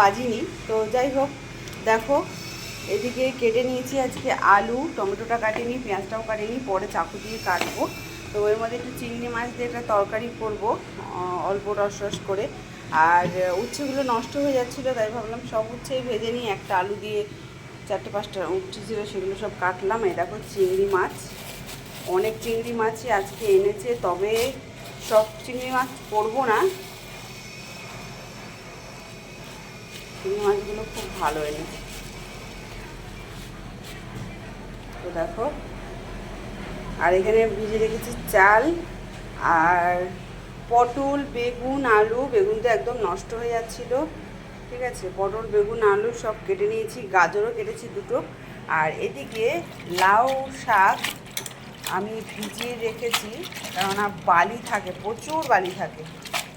বাজিনি। তো যাই হোক, দেখো, এদিকে কেটে নিয়েছি আজকে আলু, টমেটোটা কাটিনি, পেঁয়াজটাও কাটিনি, পরে চাকু দিয়ে কাটবো। তো এর মধ্যে একটু চিংড়ি মাছ দিয়ে একটা তরকারি করব অল্প রস রস করে। আর উচ্ছেগুলো নষ্ট হয়ে যাচ্ছিল, তাই ভাবলাম সব উচ্ছেই ভেজে নিই। একটা আলু দিয়ে চারটে পাঁচটা উচ্ছে ছিল, সেগুলো সব কাটলাম। এই দেখো চিংড়ি মাছ। অনেক চিংড়ি মাছই আজকে এনেছে, তবে সব চিংড়ি মাছ করব না। চিংড়ি মাছগুলো খুব ভালো এনেছে তো দেখো, আর এখানে ভিজে রেখেছি চাল আর পটল, বেগুন, আলু। বেগুনটা একদম নষ্ট হয়ে যাচ্ছিল, ঠিক আছে? পটল, বেগুন, আলু সব কেটে নিয়েছি, গাজরও কেটেছি দুটো। আর এদিকে লাউ শাক আমি ভিজিয়ে রেখেছি, কেননা বালি থাকে, প্রচুর বালি থাকে।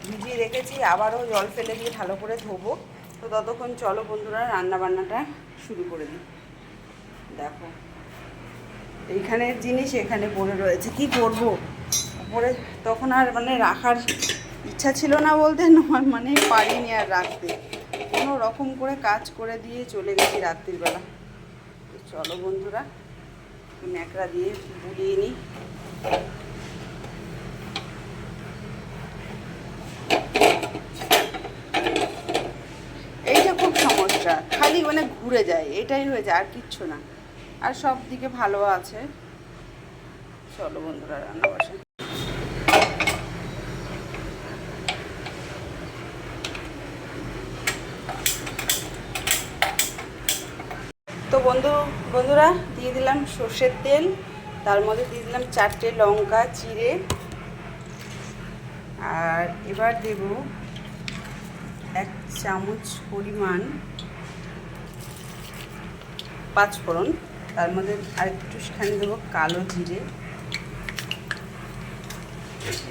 ভিজিয়ে রেখেছি, আবারও জল ফেলে দিয়ে ভালো করে ধোবো। তো ততক্ষণ চলো বন্ধুরা রান্না বান্নাটা শুরু করে দিই। দেখো এইখানের জিনিস এখানে পড়ে রয়েছে। কি করব? পরে তখন আর মানে রাখার ইচ্ছা ছিল না বলতে নয় মানে পারিনি আর রাখতে। কোনো রকম করে কাজ করে দিয়ে চলে গেছি রাত্রিবেলা। চলো বন্ধুরা, ন্যাকড়া দিয়ে বুলিয়ে নিই। সমস্যা খালি মানে ঘুরে যায়, এটাই হয়ে যায়, আর কিচ্ছু না। আর সব দিকে ভালো আছে। চলো বন্ধুরা, রান্না বসে। তো বন্ধু, বন্ধুরা, দিয়ে দিলাম সর্ষের তেল। তার মধ্যে দিয়ে দিলাম চারটে লঙ্কা চিড়ে আর এবার দেব এক চামচ পরিমাণ পাঁচ ফোড়ন। তার মধ্যে আরেকটুখানি দেবো কালো জিরে।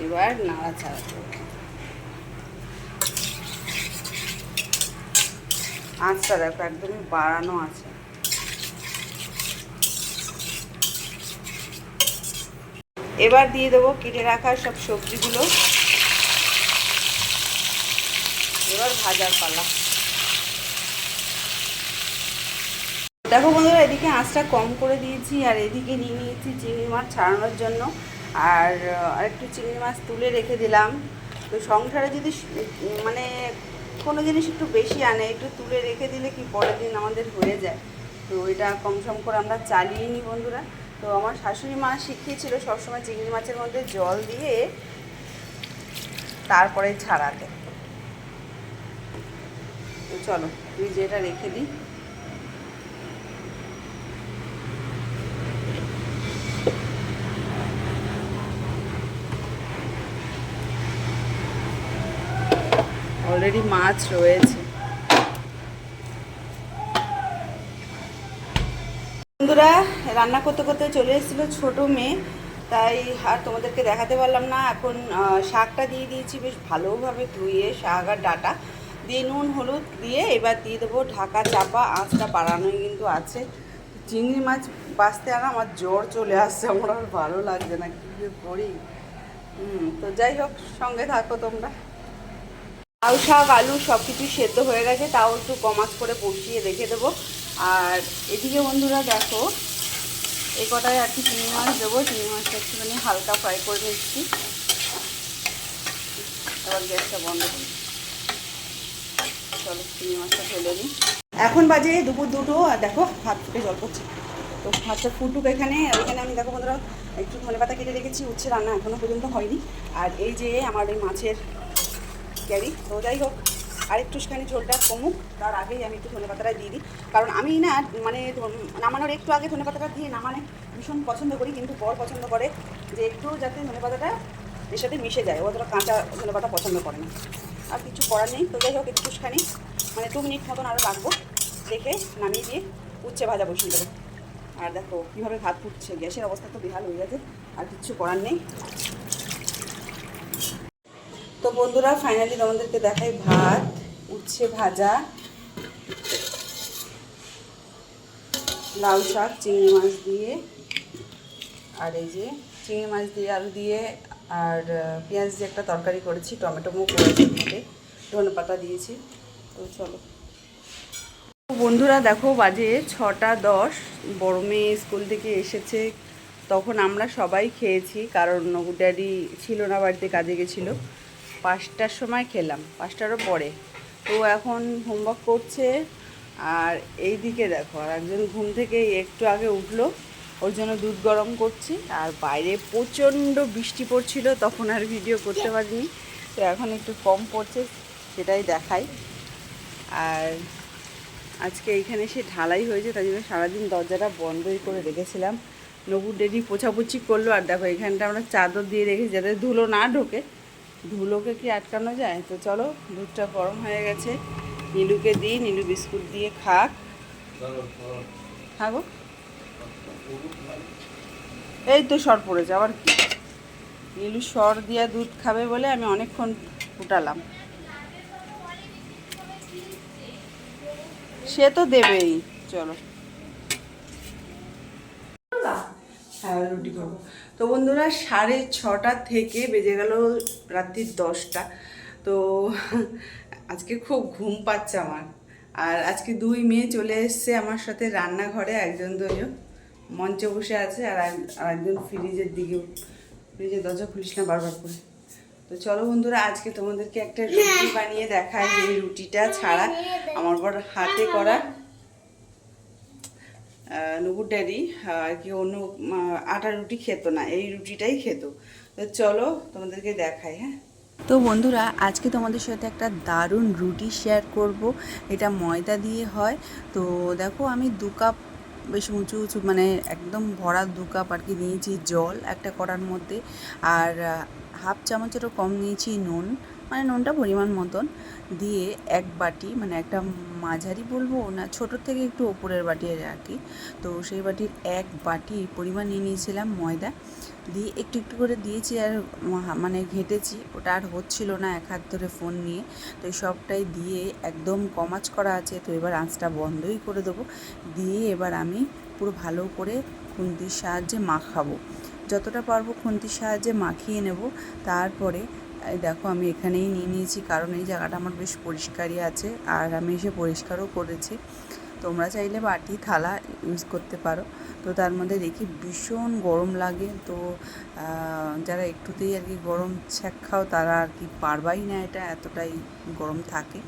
এবার নাড়া নাড়াচাড়া করব। আঁচটা দেখো একদমই বাড়ানো আছে। এবার দিয়ে দেবো কেটে রাখা সব সবজিগুলো। এবার ভাজার পালা। দেখো বন্ধুরা, এদিকে আঁচটা কম করে দিয়েছি আর এদিকে নিয়ে নিয়েছি চিংড়ি মাছ ছাড়ানোর জন্য। আর আরেকটু চিংড়ি মাছ তুলে রেখে দিলাম। তো সংসারে যদি মানে কোনো জিনিস একটু বেশি আনে, একটু তুলে রেখে দিলে কি পরের দিন আমাদের হয়ে যায়। তো এটা কম সম করে আমরা চালিয়ে নিই বন্ধুরা। তো আমার শাশুড়ি মা শিখিয়েছিল সবসময় চিংড়ি মাছের মধ্যে জল দিয়ে তারপরে ছাড়াতে। চলো তুই যেটা রেখে দিই। অলরেডি মাছ রয়েছে। বন্ধুরা, রান্না করতে করতে চলে এসেছিল ছোটো মেয়ে, তাই আর তোমাদেরকে দেখাতে পারলাম না। এখন শাকটা দিয়ে দিয়েছি, বেশ ভালোভাবে ধুয়ে, শাক আর ডাটা দিয়ে নুন, হলুদ দিয়ে এবার দিয়ে দেবো ঢাকা চাপা আঁচটা বাড়ানোই কিন্তু আছে। চিংড়ি মাছ বাঁচতে আর আমার জ্বর চলে আসছে, আমার আর ভালো লাগছে না, কী করি। তো যাই হোক, সঙ্গে থাকো তোমরা। লাউ শাক, আলু সব কিছু সেদ্ধ হয়ে গেছে, তাও একটু কমাস করে বসিয়ে রেখে দেবো। আর এদিকে বন্ধুরা দেখো এই কটায় আর কি চিংড়ি মাছ দেবো, চিংড়ি মাছটা একটুখানি হালকা ফ্রাই করে নিচ্ছি। এবার গ্যাসটা বন্ধ করি। চলো, চিংড়ি মাছটা ফেলে নিই। এখন বাজে দুপুর দুটো, আর দেখো, হাত ফুটে জল করছে তো হাতটা ফুটুক এখানে, আর এখানে আমি দেখো বন্ধুরা, একটু ধনে পাতা কেটে রেখেছি, উচ্ছে রান্না এখনও পর্যন্ত হয়নি। আর এই যে আমার এই মাছের ক্যারি। তো যাই হোক আরেকটুখানি ঝোলটা কমুক, তার আগেই আমি একটু ধনে পাতাটা দিয়ে দিই। কারণ আমি না মানে নামানোর একটু আগে ধনে পাতাটা দিয়ে নামানে ভীষণ পছন্দ করি, কিন্তু বর পছন্দ করে যে একটু যাতে ধনে পাতাটা এর সাথে মিশে যায়। অতটা কাঁচা ধনে পাতা পছন্দ করে না। আর কিছু করার নেই। তো যাই হোক একটুখানি মানে দু মিনিট মতন আরও রাখব, রেখে নামিয়ে দিয়ে উচ্ছে ভাজা বসিয়ে দেবো। আর দেখো, কীভাবে ভাত ফুটছে, গ্যাসের অবস্থা তো বেহাল হয়ে গেছে, আর কিচ্ছু করার নেই। বন্ধুরা ফাইনালি তোমাদেরকে দেখাই ভাত, উচ্ছে ভাজা, লাউ শাক, চিংড়ি মাছ দিয়ে, আর এই যে চিংড়ি মাছ দিয়ে আলু দিয়ে, আর পেঁয়াজ দিয়ে একটা তরকারি করেছি, টমেটো মুখ করেছি ধনে পাতা দিয়েছি, তো চলো। বন্ধুরা, দেখো বাজে ছটা দশ, বড় মেয়ে স্কুল থেকে এসেছে, তখন আমরা সবাই খেয়েছি, কারণ ড্যাডি ছিল না, বাড়িতে কাজে গেছিল। পাঁচটার সময় খেলাম, পাঁচটারও পরে। তো এখন হোমওয়ার্ক করছে আর এই দিকে দেখো, আর একজন ঘুম থেকে একটু আগে উঠল, ওর জন্য দুধ গরম করছি। আর বাইরে প্রচণ্ড বৃষ্টি পড়ছিল, তখন আর ভিডিও করতে পারিনি। তো এখন একটু কম পড়ছে, সেটাই দেখাই। আর আজকে এইখানে সে ঢালাই হয়েছে, তাই জন্য সারাদিন দরজাটা বন্ধই করে রেখেছিলাম। নবুর ডেডি পোছাপুছি করল, আর দেখো এখানটা আমরা চাদর দিয়ে রেখেছি, যাতে ধুলো না ঢোকে। ধুলোকে কি আটকানো যায়? তো চলো, দুধটা গরম হয়ে গেছে। নীলুকে দিই, নীলু বিস্কুট দিয়ে খাক। খাগো এই তো সর পড়েছে আবার কি। নীলু সর দিয়ে দুধ খাবে বলে আমি অনেকক্ষণ ফুটালাম। সে তো দেবেই। চলো। হ্যাঁ রুটি করব। তো বন্ধুরা, সাড়ে ছটা থেকে বেজে গেল রাত্রির দশটা। তো আজকে খুব ঘুম পাচ্ছে আমার। আর আজকে দুই মেয়ে চলে এসছে আমার সাথে রান্নাঘরে, একজন দুজন মঞ্চে বসে আছে আর একজন ফ্রিজের দিকে ফ্রিজের দরজা খুলিস না বারবার করে। তো চলো বন্ধুরা, আজকে তোমাদেরকে একটা রুটি বানিয়ে দেখায় এই রুটিটা ছাড়া আমার বড় হাতে করা নুপুর ড্যাডি আর কি অন্য আটার রুটি খেত না, এই রুটিটাই খেত। তো চলো তোমাদেরকে দেখাই হ্যাঁ? তো বন্ধুরা, আজকে তোমাদের সাথে একটা দারুণ রুটি শেয়ার করব। এটা ময়দা দিয়ে হয়। তো দেখো, আমি দু কাপ বেশ উঁচু উঁচু মানে একদম ভরা দু কাপ আর কি নিয়েছি জল একটা কড়ার মধ্যে। আর হাফ চামচেরও কম নিয়েছি নুন মানে নুনটা পরিমাণ মতন। দিয়ে এক বাটি মানে একটা মাঝারি বলব না ছোটোর থেকে একটু ওপরের বাটি আর কি। তো সেই বাটির এক বাটি পরিমাণ নিয়ে নিয়েছিলাম ময়দা। দিয়ে একটু একটু করে দিয়েছি আর মানে ঘেটেছি। ওটা আর হচ্ছিল না এক হাত ধরে ফোন নিয়ে। তো এই সবটাই দিয়ে একদম কমাচ করা আছে। তো এবার আঁচটা বন্ধই করে দেবো। দিয়ে এবার আমি পুরো ভালো করে খুন্তির সাহায্যে মাখাবো। যতটা পারব খুন্তির সাহায্যে মাখিয়ে নেব। তারপরে দেখো, আমি এখানেই নিয়ে নিয়েছি, কারণ এই জায়গাটা আমার বেশ পরিষ্কারই আছে, আর আমি এসে পরিষ্কারও করেছি। তোমরা চাইলে বাটি, থালা ইউজ করতে পারো। তো তার মধ্যে দেখি ভীষণ গরম লাগে, তো যারা একটুতেই আর কি গরম ছ্যাক খাও, তারা আর কি পারবাই না এটা এতটাই। গরম থাকে।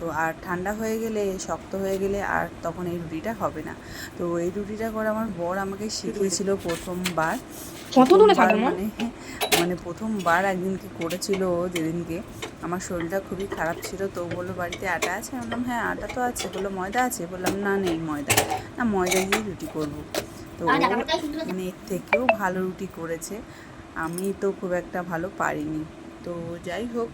তো আর ঠান্ডা হয়ে গেলে শক্ত হয়ে গেলে আর তখন এই রুটিটা হবে না। তো এই রুটিটা করে আমার বর আমাকে শিখিয়েছিল প্রথমবার। কত প্রথমবার থাকো মা? মানে মানে প্রথমবার একদিনকে করেছিল যেদিনকে। আমার শরীরটা খুবই খারাপ ছিল তো বলল বাড়িতে আটা আছে? আমি বললাম হ্যাঁ আটা তো আছে। বলল ময়দা আছে? বললাম না নেই ময়দা। না ময়দা দিয়ে রুটি করব। তো মানে এর থেকেও ভালো রুটি করেছে। আমি তো খুব একটা ভালো পারিনি। তো যাই হোক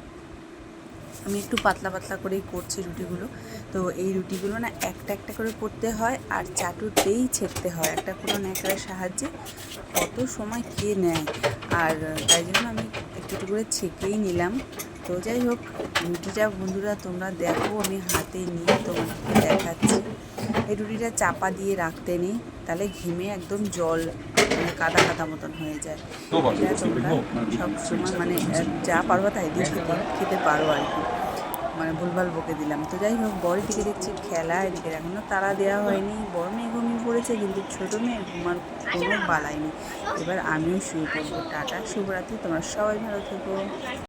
আমি একটু পাতলা পাতলা করেই করছি রুটিগুলো। তো এই রুটিগুলো না একটা একটা করে করতে হয় আর চাটুতেই ছেঁকতে হয়। একটা কোনো ন্যাকড়ার সাহায্যে কত সময় কে নেয়? আর তাই জন্য আমি একটু একটু করে ছেঁকেই নিলাম। তো যাই হোক, রুটিটা বন্ধুরা তোমরা দেখো, আমি হাতে নিয়ে তোমাদেরকে দেখাচ্ছি। এই রুটিটা চাপা দিয়ে রাখতে নেই। তাহলে ঘিমে একদম জল মানে কাদা কাদা মতন হয়ে যায়। এটা তোমরা সব সময় মানে যা পারবা তাই দিয়ে খেতে খেতে পারো আর কি। মানে ভুলভাল বকে দিলাম। তো যাই হোক বড় দিকে দেখছি খেলা এদিকে এখনও তারা দেওয়া হয়নি। বড় মেয়ে ঘুমিয়ে পড়েছে কিন্তু ছোটো মেয়ে ঘুমার কোনো বালাই নেই। এবার আমিও শুয়ে পড়ব। টাটা শুভরাত্রি। তোমরা সবাই ভালো থেকো।